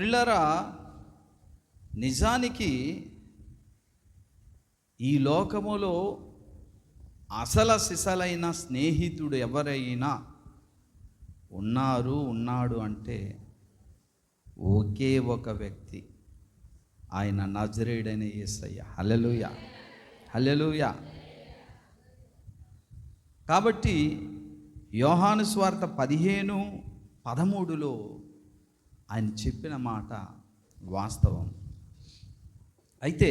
ప్రిల్లరా నిజానికి ఈ లోకములో అసల సిసలైన స్నేహితుడు ఎవరైనా ఉన్నారు ఉన్నాడు అంటే ఒకే ఒక వ్యక్తి ఆయన నజరేడైన ఏసయ్య. హల్లెలూయ. హల్లెలూయ. కాబట్టి యోహాను స్వార్థ పదిహేను పదమూడులో ఆయన చెప్పిన మాట వాస్తవం. అయితే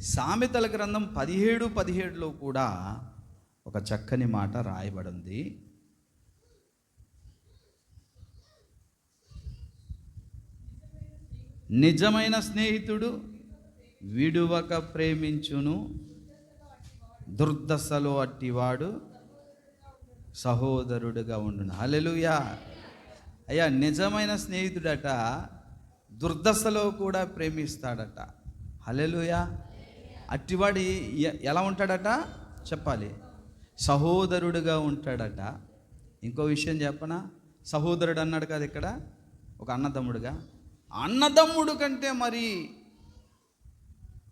సామెతల గ్రంథం పదిహేడు పదిహేడులో కూడా ఒక చక్కని మాట రాయబడింది. నిజమైన స్నేహితుడు విడువక ప్రేమించును దుర్దశలో అట్టివాడు సహోదరుడుగా ఉండును. హలెలుయా అయ్యా నిజమైన స్నేహితుడట దుర్దశలో కూడా ప్రేమిస్తాడట. హలెలుయా అట్టివాడి ఎలా ఉంటాడట? చెప్పాలి. సహోదరుడుగా ఉంటాడట. ఇంకో విషయం చెప్పనా? సహోదరుడు అన్నాడు కదా ఇక్కడ ఒక అన్నదమ్ముడుగా. అన్నదమ్ముడు కంటే మరి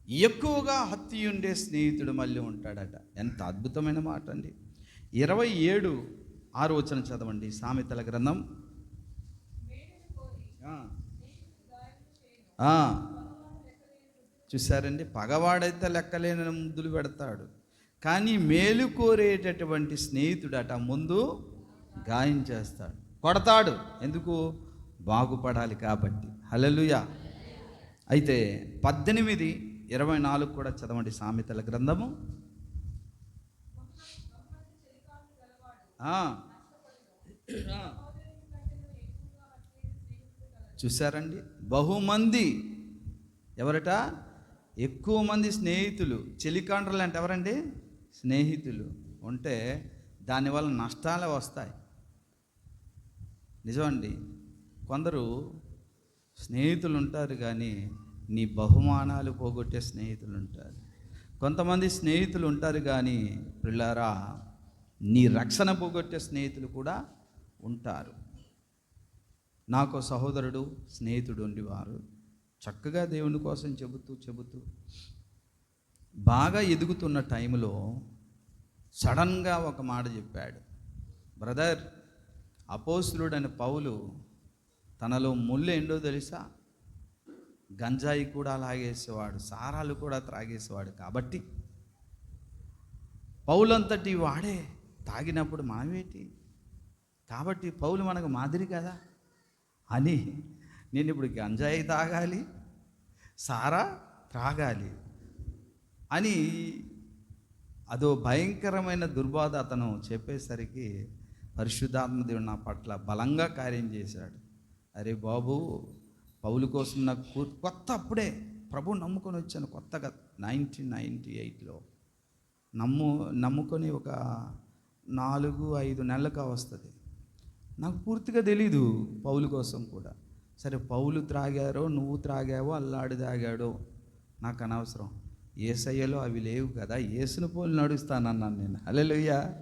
ఎక్కువగా హత్తి ఉండే స్నేహితుడు మళ్ళీ ఉంటాడట. ఎంత అద్భుతమైన మాట అండి ఇరవై ఏడు ఆరు వచనం చదవండి సామెతల గ్రంథం ఆ. చూసారండి చూశారండి? పగవాడైతే లెక్కలేని ముద్దులు పెడతాడు. కానీ మేలు కోరేటటువంటి స్నేహితుడు అట ముందు గాయం చేస్తాడు. కొడతాడు. ఎందుకు? బాగుపడాలి కాబట్టి. హల్లెలూయా. అయితే పద్దెనిమిది ఇరవై నాలుగు కూడా చదవండి సామెతల గ్రంథము. ఆ. చూసారండి చూశారండి? బహుమంది. ఎవరట? ఎక్కువ మంది స్నేహితులు. చెలికాండ్రలు అంటే ఎవరండి? స్నేహితులు. ఉంటే దానివల్ల నష్టాలే వస్తాయి. నిజమండి. కొందరు స్నేహితులు ఉంటారు కానీ నీ బహుమానాలు పోగొట్టే స్నేహితులు ఉంటారు. కొంతమంది స్నేహితులు ఉంటారు కానీ పిల్లారా నీ రక్షణ పోగొట్టే స్నేహితులు కూడా ఉంటారు. నాకు సహోదరుడు స్నేహితుడు ఉండేవారు. చక్కగా దేవుని కోసం చెబుతూ చెబుతూ బాగా ఎదుగుతున్న టైంలో సడన్గా ఒక మాట చెప్పాడు. బ్రదర్ అపోస్తులుడైన పౌలు తనలో ముళ్ళు ఏంటో తెలుసా? గంజాయి కూడా లాగేసేవాడు సారాలు కూడా త్రాగేసేవాడు కాబట్టి పౌలంతటి వాడే తాగినప్పుడు మనమేంటి కాబట్టి పౌలు మనకు మాదిరి కదా. అని నేను ఇప్పుడు గంజాయి తాగాలి సారా త్రాగాలి అని అదో భయంకరమైన దుర్బాధ అతను చెప్పేసరికి పరిశుద్ధాత్మదేవుడు నా పట్ల బలంగా కార్యం చేశాడు. అరే బాబు పౌలు కోసం నాకు కొత్త అప్పుడే ప్రభు నమ్ముకొని వచ్చాను కొత్తగా నైన్టీన్ నైంటీ ఎయిట్లో. నమ్ము నమ్ముకొని ఒక నాలుగు ఐదు నెలలుగా వస్తుంది. నాకు పూర్తిగా తెలీదు పౌలు కోసం కూడా. సరే పౌలు త్రాగారో నువ్వు త్రాగావో అల్లాడి తాగాడో నాకు అనవసరం. ఏసయ్యలో అవి లేవు కదా ఏసును పోలు నడుస్తానన్నాను నేను. హలెలుయ్యా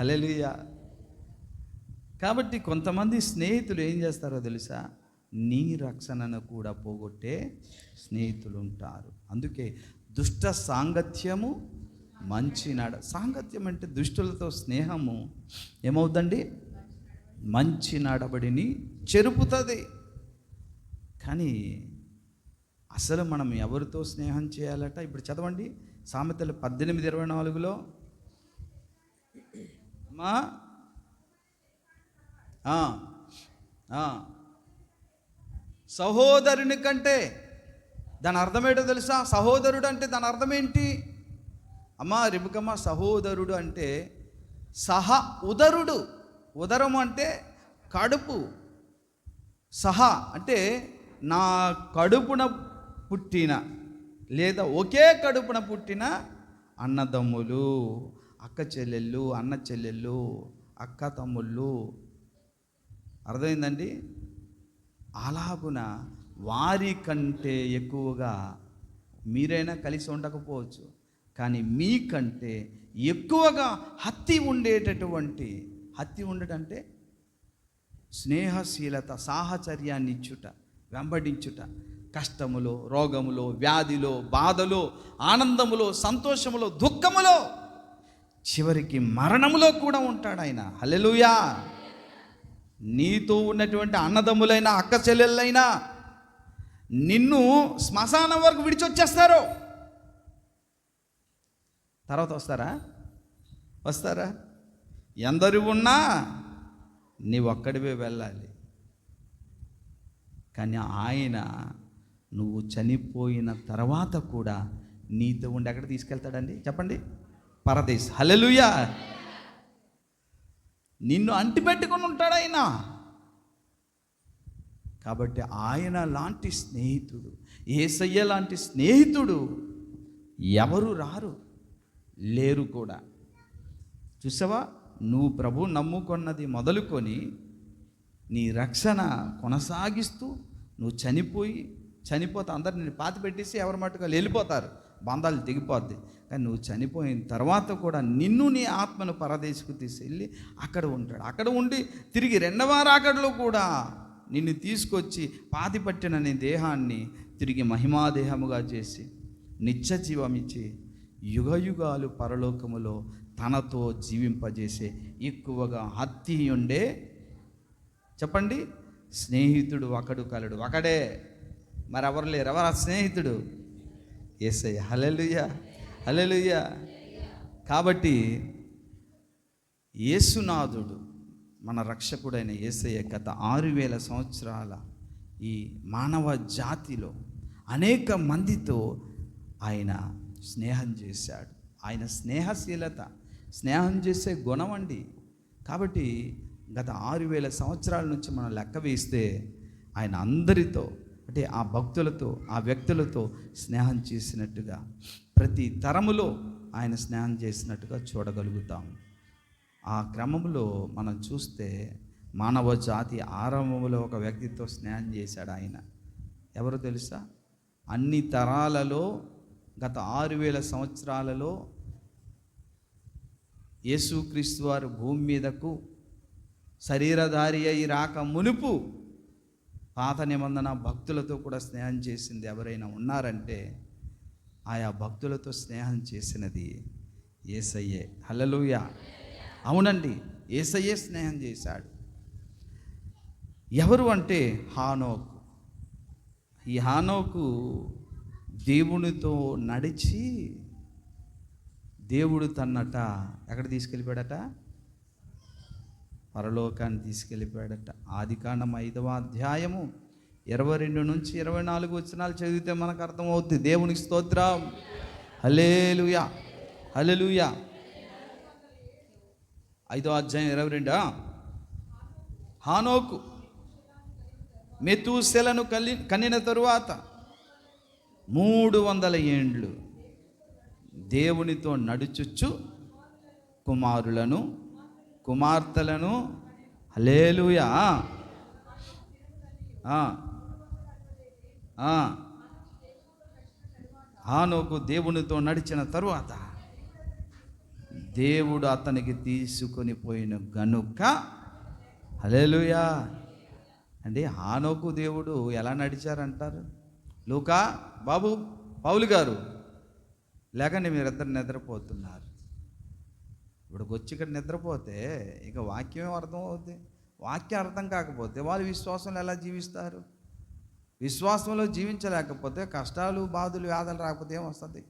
హలెలుయ్యా కాబట్టి కొంతమంది స్నేహితులు ఏం చేస్తారో తెలుసా? నీ రక్షణను కూడా పోగొట్టే స్నేహితులు ఉంటారు అందుకే దుష్ట సాంగత్యము మంచి నడ సాంగత్యం అంటే దుష్టులతో స్నేహము. ఏమవుతుందండి మంచి నడబడిని చెరుపుతుంది. కానీ అసలు మనం ఎవరితో స్నేహం చేయాలట? ఇప్పుడు చదవండి. సామెతలు పద్దెనిమిది ఇరవై నాలుగులో. అమ్మా. సహోదరుని కంటే దాని అర్థమేటో తెలుసా? సహోదరుడు అంటే దాని అర్థం ఏంటి అమ్మా రిబుకమ్మ సహోదరుడు అంటే సహ ఉదరుడు. ఉదరం అంటే కడుపు సహా అంటే నా కడుపున పుట్టిన లేదా ఒకే కడుపున పుట్టిన అన్నదమ్ములు అక్క చెల్లెళ్ళు అన్న చెల్లెళ్ళు అక్క తమ్ముళ్ళు. అర్థమైందండి? అలాగున వారి కంటే ఎక్కువగా మీరైనా కలిసి ఉండకపోవచ్చు. కానీ మీకంటే ఎక్కువగా హత్తి ఉండేటటువంటి హత్య ఉండటంటే స్నేహశీలత సాహచర్యాన్ని ఇచ్చుట వెంబడించుట కష్టములో రోగములో వ్యాధిలో బాధలో ఆనందములో సంతోషములో దుఃఖములో చివరికి మరణములో కూడా ఉంటాడు ఆయన హలెలుయా నీతో ఉన్నటువంటి అన్నదమ్ములైనా అక్క చెల్లెళ్ళైనా నిన్ను శ్మశానం వరకు విడిచొచ్చేస్తారు. తర్వాత వస్తారా? వస్తారా? ఎందరు ఉన్నా నీ ఒక్కడివే వెళ్ళాలి. కానీ ఆయన నువ్వు చనిపోయిన తర్వాత కూడా నీతో ఉండి ఎక్కడ తీసుకెళ్తాడండి? చెప్పండి. పరదేశ్. హల్లెలూయా. నిన్ను అంటిపెట్టుకుని ఉంటాడు ఆయన. కాబట్టి ఆయన లాంటి స్నేహితుడు ఏసయ్య లాంటి స్నేహితుడు ఎవరు రారు లేరు కూడా. చూసావా? నువ్వు ప్రభు నమ్ముకున్నది మొదలుకొని నీ రక్షణ కొనసాగిస్తూ నువ్వు చనిపోయి చనిపోతే అందరు నేను పాతి పెట్టేసి ఎవరి మట్టుకు వెళ్ళిపోతారు. బంధాలు దిగిపోద్ది కానీ నువ్వు చనిపోయిన తర్వాత కూడా నిన్ను నీ ఆత్మను పరదేశకు తీసుకెళ్ళి అక్కడ ఉంటాడు. అక్కడ ఉండి తిరిగి రెండవ రాకడలో కూడా నిన్ను తీసుకొచ్చి పాతి పట్టిన నీ దేహాన్ని తిరిగి మహిమాదేహముగా చేసి నిత్య జీవం ఇచ్చి యుగయుగాలు పరలోకములో తనతో జీవింపజేసే ఎక్కువగా ఉండే చెప్పండి. స్నేహితుడు ఒకడు కలడు. ఒకడే. మరెవరు లేరు? ఎవరు స్నేహితుడు? ఏసయ్య. హలెలుయ్య హలెలుయ్య కాబట్టి యేసునాథుడు మన రక్షకుడైన యేసయ్య గత ఆరు వేల సంవత్సరాల ఈ మానవ జాతిలో అనేక మందితో ఆయన స్నేహం చేశాడు. ఆయన స్నేహశీలత స్నేహం చేసే గుణం అండి. కాబట్టి గత ఆరు వేల సంవత్సరాల నుంచి మనం లెక్క వేస్తే ఆయన అందరితో అంటే ఆ భక్తులతో ఆ వ్యక్తులతో స్నేహం చేసినట్టుగా ప్రతి తరములో ఆయన స్నేహం చేసినట్టుగా చూడగలుగుతాం. ఆ క్రమంలో మనం చూస్తే మానవ జాతి ఆరంభంలో ఒక వ్యక్తితో స్నేహం చేశాడు ఆయన. ఎవరు తెలుసా? అన్ని తరాలలో గత ఆరు వేల సంవత్సరాలలో యేసుక్రీస్తు వారు భూమి మీదకు శరీరధారి అయి రాక మునుపు పాత నిబంధన భక్తులతో కూడా స్నేహం చేసింది ఎవరైనా ఉన్నారంటే ఆయా భక్తులతో స్నేహం చేసినది ఏసయ్యే. హలలుయ అవునండి ఏసయ్యే స్నేహం చేశాడు. ఎవరు అంటే హానోకు. ఈ హానోకు దేవునితో నడిచి దేవుడు తన్నట ఎక్కడ తీసుకెళ్ళిపోయాడట? పరలోకాన్ని తీసుకెళ్ళిపోయాడట. ఆది కాండం ఐదవ అధ్యాయము ఇరవై రెండు నుంచి ఇరవై నాలుగు వచ్చినాలు చదివితే మనకు అర్థమవుతుంది దేవునికి స్తోత్రం. హలేలుయా హలెలుయా ఐదో అధ్యాయం ఇరవై రెండా. హానోకు మెతూసెలను కలి కనిన తరువాత మూడు వందల ఏండ్లు దేవునితో నడుచుచ్చు కుమారులను కుమార్తెలను. అలేలుయా హానోకు దేవునితో నడిచిన తరువాత దేవుడు అతనికి తీసుకొని పోయిన గనుక అలేలుయా అంటే హానోకు దేవుడు ఎలా నడిచారంటారు? లూకా బాబు పౌలు గారు లేకండి మీరిద్దరు నిద్రపోతున్నారు. ఇప్పుడు వచ్చి ఇక్కడ నిద్రపోతే ఇక వాక్యమే అర్థం అవుద్ది? వాక్యం అర్థం కాకపోతే వాళ్ళు విశ్వాసంలో ఎలా జీవిస్తారు? విశ్వాసంలో జీవించలేకపోతే కష్టాలు బాధలు వ్యాధులు రాకపోతే ఏమొస్తుంది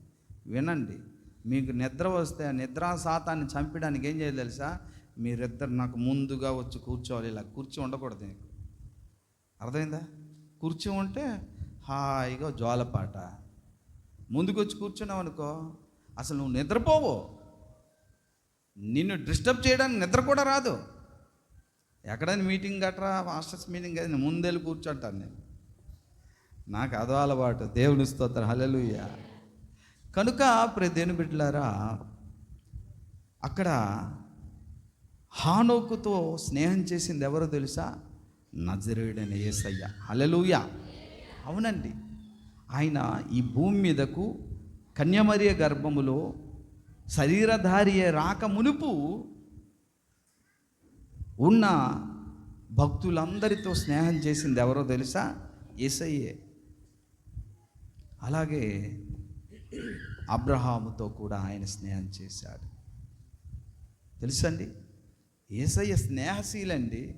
వినండి మీకు నిద్ర వస్తే నిద్ర నిద్రా శాతాన్ని చంపడానికి ఏం చేయాలి తెలుసా? మీరిద్దరు నాకు ముందుగా వచ్చి కూర్చోవాలి ఇలా కూర్చో ఉండకూడదు అర్థమైందా? కూర్చో ఉంటే హాయిగా జోలపాట. ముందుకొచ్చి కూర్చున్నావు అనుకో అసలు నువ్వు నిద్రపోవు. నిన్ను డిస్టర్బ్ చేయడానికి నిద్ర కూడా రాదు. ఎక్కడైనా మీటింగ్ గట్రా మాస్టర్స్ మీటింగ్ అది ముందెళ్ళి కూర్చుంటాను నేను. నాకు అదో అలవాటు దేవుని స్తోత్రం హల్లెలూయా. కనుక ప్రదేను బిడ్డలారా అక్కడ హానోకుతో స్నేహం చేసింది ఎవరో తెలుసా? నజరేయుడైన యేసయ్య హలలుయా అవునండి. ఆయన ఈ భూమి మీదకు కన్యమరియ గర్భములో శరీరధారి రాక మునుపు ఉన్న భక్తులందరితో స్నేహం చేసింది ఎవరో తెలుసా? ఏసయ్యే. అలాగే అబ్రహాముతో కూడా ఆయన స్నేహం చేశాడు. తెలుసండి? ఏసయ్య స్నేహశీలండి.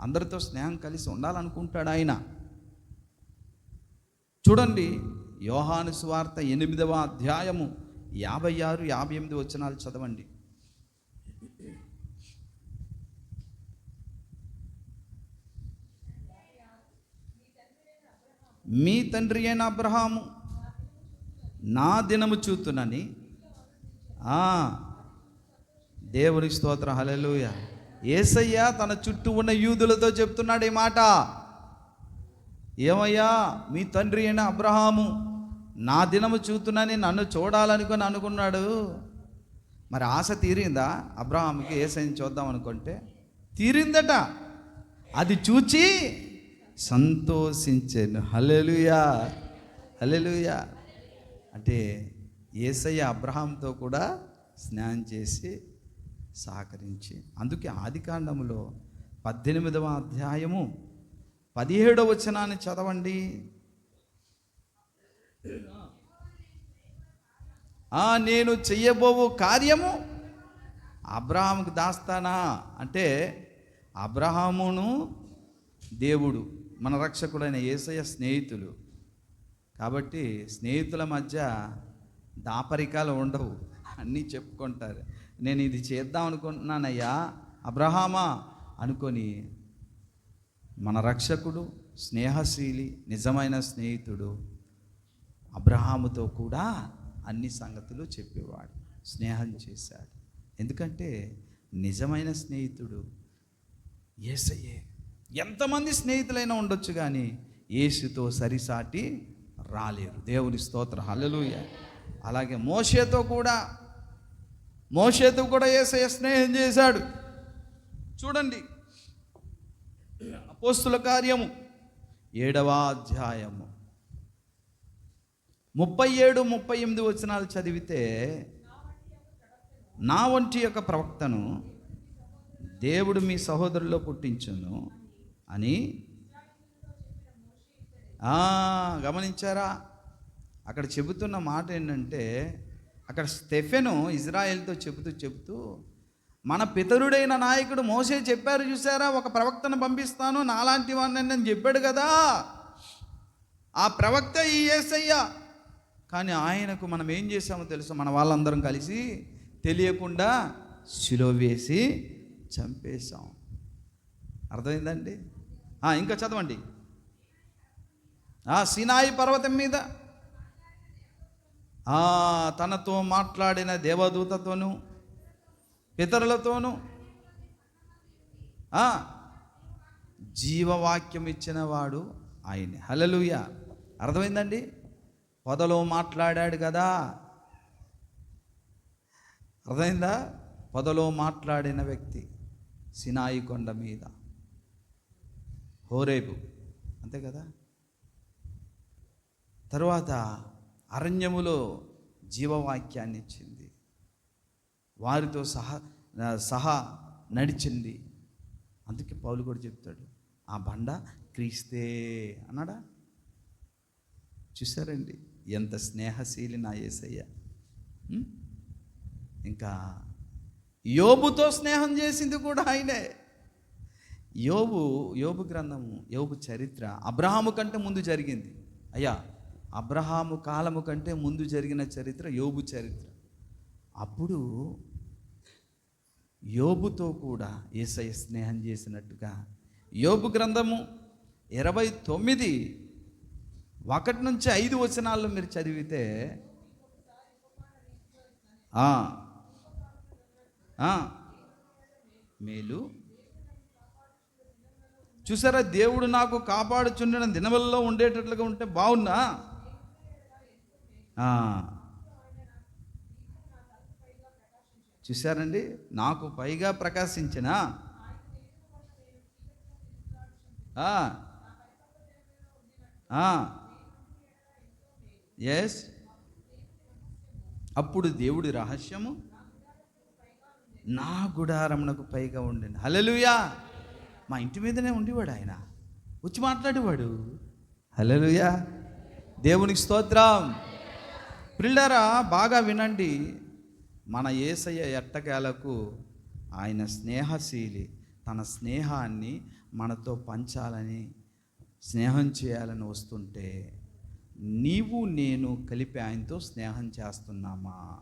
అందరితో స్నేహం కలిసి ఉండాలనుకుంటాడు ఆయన. చూడండి యోహాను స్వార్త ఎనిమిదవ అధ్యాయము యాభై ఆరు యాభై ఎనిమిది వచనాలు చదవండి. మీ తండ్రి అయిన అబ్రహాము నా దినము చూతునని. దేవుని స్తోత్ర హలలుయ ఏసయ్య తన చుట్టూ ఉన్న యూదులతో చెప్తున్నాడు ఈ మాట. ఏమయ్యా మీ తండ్రి అయిన అబ్రహాము నా దినము చూస్తున్నాని నన్ను చూడాలనుకొని అనుకున్నాడు. మరి ఆశ తీరిందా? అబ్రహాముకి ఏసైని చూద్దాం అనుకుంటే తీరిందట. అది చూచి సంతోషించాను. హలెలుయా హలెలుయా అంటే ఏసయ్య అబ్రహాంతో కూడా స్నానం చేసి సహకరించి అందుకే ఆదికాండములో పద్దెనిమిదవ అధ్యాయము పదిహేడవ వచనాన్ని చదవండి. ఆ నేను చెయ్యబోవు కార్యము అబ్రహాముకు దాస్తానా? అంటే అబ్రహామును దేవుడు మన రక్షకుడైన యేసయ్య స్నేహితులు. కాబట్టి స్నేహితుల మధ్య దాపరికాలు ఉండవు. అన్నీ చెప్పుకుంటారు. నేను ఇది చేద్దాం అనుకుంటున్నానయ్యా అబ్రహామా అనుకొని మన రక్షకుడు స్నేహశీలి నిజమైన స్నేహితుడు అబ్రహాముతో కూడా అన్ని సంగతులు చెప్పేవాడు స్నేహం చేశాడు. ఎందుకంటే నిజమైన స్నేహితుడు ఏసయ్యే. ఎంతమంది స్నేహితులైనా ఉండొచ్చు కానీ ఏసుతో సరిసాటి రాలేరు. దేవుని స్తోత్ర. హలలుయ అలాగే మోషేతో కూడా మోషేతో కూడా ఏసయ్య స్నేహం చేశాడు. చూడండి. అపోస్తుల కార్యము. ఏడవ అధ్యాయము. ముప్పై ఏడు ముప్పై ఎనిమిది వచనాలు చదివితే నా వంటి యొక్క ప్రవక్తను దేవుడు మీ సహోదరుల్లో పుట్టించును అని గమనించారా? అక్కడ చెబుతున్న మాట ఏంటంటే అక్కడ స్టెఫెను ఇజ్రాయెల్తో చెబుతూ చెబుతూ మన పితరుడైన నాయకుడు మోసే చెప్పారు చూసారా? ఒక ప్రవక్తను పంపిస్తాను నాలాంటి వాడిని నేను చెప్పాడు కదా. ఆ ప్రవక్త ఈ యేసయ్య కానీ ఆయనకు మనం ఏం చేసామో తెలుసు? మన వాళ్ళందరం కలిసి తెలియకుండా శిలో వేసి చంపేశాం. అర్థమైందండి? ఇంకా చదవండి. ఆ సినాయి పర్వతం మీద. తనతో మాట్లాడిన దేవదూతతోనూ ఇతరులతోనూ. జీవవాక్యం ఇచ్చిన వాడు ఆయనే. హలలుయ అర్థమైందండి? పొదలో మాట్లాడాడు కదా. అర్థమైందా? పొదలో మాట్లాడిన వ్యక్తి సినాయి కొండ మీద. హోరేబు. అంతే కదా? తరువాత అరణ్యములో జీవవాక్యాన్ని ఇచ్చింది వారితో సహా సహా నడిచింది. అందుకే పౌలు కూడా చెప్తాడు ఆ బండ క్రీస్తే అన్నాడా? చూసారండి ఎంత స్నేహశీలి నా యేసయ్య ఇంకా యోబుతో స్నేహం చేసింది కూడా ఆయనే. యోబు యోబు గ్రంథము యోబు చరిత్ర అబ్రహాము కంటే ముందు జరిగింది. అయ్యా అబ్రహాము కాలము కంటే ముందు జరిగిన చరిత్ర యోబు చరిత్ర. అప్పుడు యోబుతో కూడా ఏసయ స్నేహం చేసినట్టుగా యోబు గ్రంథము ఇరవై తొమ్మిది ఒకటి నుంచి ఐదు వచనాల్లో మీరు చదివితే మేలు. చూసారా దేవుడు నాకు కాపాడుచుండిన దినవల్లో ఉండేటట్లుగా ఉంటే బాగున్నా? చూశారండి? నాకు పైగా ప్రకాశించిన ఎస్ అప్పుడు దేవుడి రహస్యము నా గుడారమునకు పైగా ఉండండి హలలుయా మా ఇంటి మీదనే ఉండేవాడు ఆయన. వచ్చి మాట్లాడేవాడు. హలలుయా దేవునికి స్తోత్రం. పిల్లరా బాగా వినండి. మన ఏసయ్య ఎట్టకేలకు ఆయన స్నేహశీలి. తన స్నేహాన్ని మనతో పంచాలని స్నేహం చేయాలని వస్తుంటే నీవు నేను కలిపి ఆయనతో స్నేహం చేస్తున్నామా?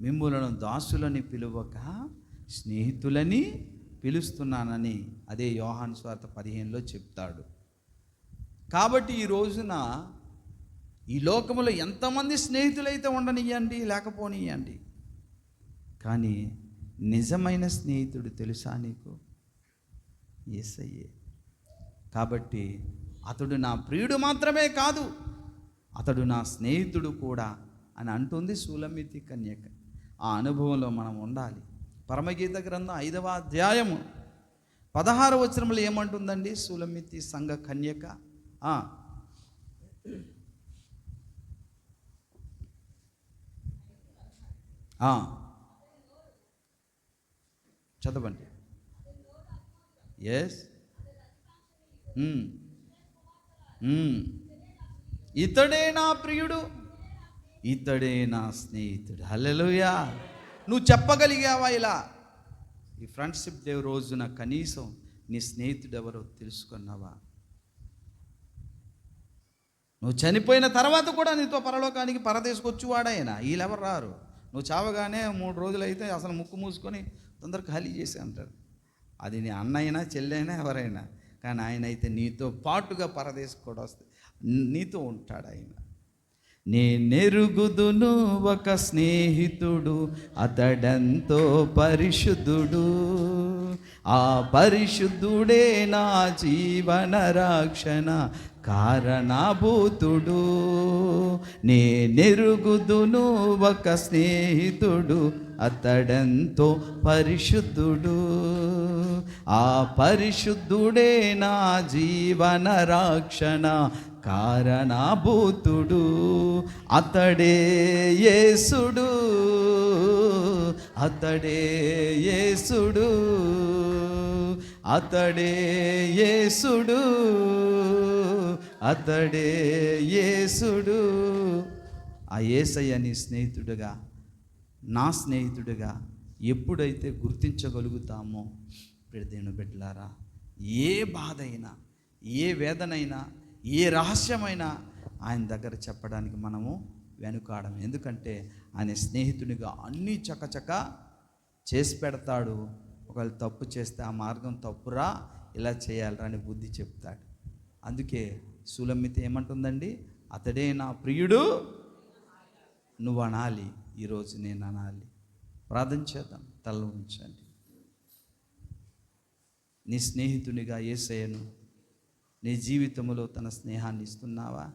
మిమ్ములను దాసులని పిలువక స్నేహితులని పిలుస్తున్నానని అదే యోహాను స్వార్థ పదిహేనులో చెప్తాడు. కాబట్టి ఈ రోజున ఈ లోకములో ఎంతమంది స్నేహితులైతే ఉండనియండి లేకపోనియండి కానీ నిజమైన స్నేహితుడు తెలుసా నీకు? ఏసయ్యే. కాబట్టి అతడు నా ప్రియుడు మాత్రమే కాదు అతడు నా స్నేహితుడు కూడా అని అంటుంది సూలమితి కన్యక. ఆ అనుభవంలో మనం ఉండాలి. పరమగీత గ్రంథం ఐదవ అధ్యాయము పదహారు వచనములు ఏమంటుందండి? సూలమితి సంఘ కన్యక ఆ. ఆ. చదవండి. Yes hmm. hmm. ఇతడే నా ప్రియుడు ఇతడే నా స్నేహితుడు. హల్లెలూయా నువ్వు చెప్పగలిగావా ఇలా? ఈ ఫ్రెండ్షిప్ డే రోజున కనీసం నీ స్నేహితుడు ఎవరో తెలుసుకున్నావా? నువ్వు చనిపోయిన తర్వాత కూడా నీతో పరలోకానికి పరదేశకొచ్చువాడాయన వీళ్ళెవరు రారు? నువ్వు చావగానే మూడు రోజులైతే అసలు ముక్కు మూసుకొని తొందర ఖాళీ చేసి అంటారు అది నీ అన్నైనా చెల్లైనా ఎవరైనా. కానీ ఆయన అయితే నీతో పాటుగా పరదేశం కూడా వస్తుంది నీతో ఉంటాడు ఆయన. నేనెరుగుదును ఒక స్నేహితుడు అతడంతో పరిశుద్ధుడు. ఆ పరిశుద్ధుడే నా జీవన రక్షణ కారణభూతుడు నేనెరుగుదును ఒక స్నేహితుడు అతడెంతో పరిశుద్ధుడు. ఆ పరిశుద్ధుడే నా జీవన రక్షణ కారణభూతుడు. అతడే యేసుడు అతడే యేసుడు. అతడే యేసుడు అతడే యేసుడు. ఆ యేసయ్య నీ స్నేహితుడుగా నా స్నేహితుడుగా ఎప్పుడైతే గుర్తించగలుగుతామో పెడితేను బిడ్డలారా ఏ బాధ అయినా ఏ వేదనైనా ఏ రహస్యమైనా ఆయన దగ్గర చెప్పడానికి మనము వెనుకాడం ఎందుకంటే ఆయన స్నేహితునిగా అన్నీ చకచక చేసి పెడతాడు. ఒకవేళ తప్పు చేస్తే ఆ మార్గం తప్పురా ఇలా చేయాలరా అని బుద్ధి చెప్తాడు. అందుకే సులమిత ఏమంటుందండి? అతడే నా ప్రియుడు నువ్వు అనాలి ఈరోజు నేను అనాలి. ప్రార్థన చేద్దాం తల ఉంచండి. నీ స్నేహితునిగా ఏసయ్యను నీ జీవితంలో తన స్నేహాన్ని ఇస్తున్నావా?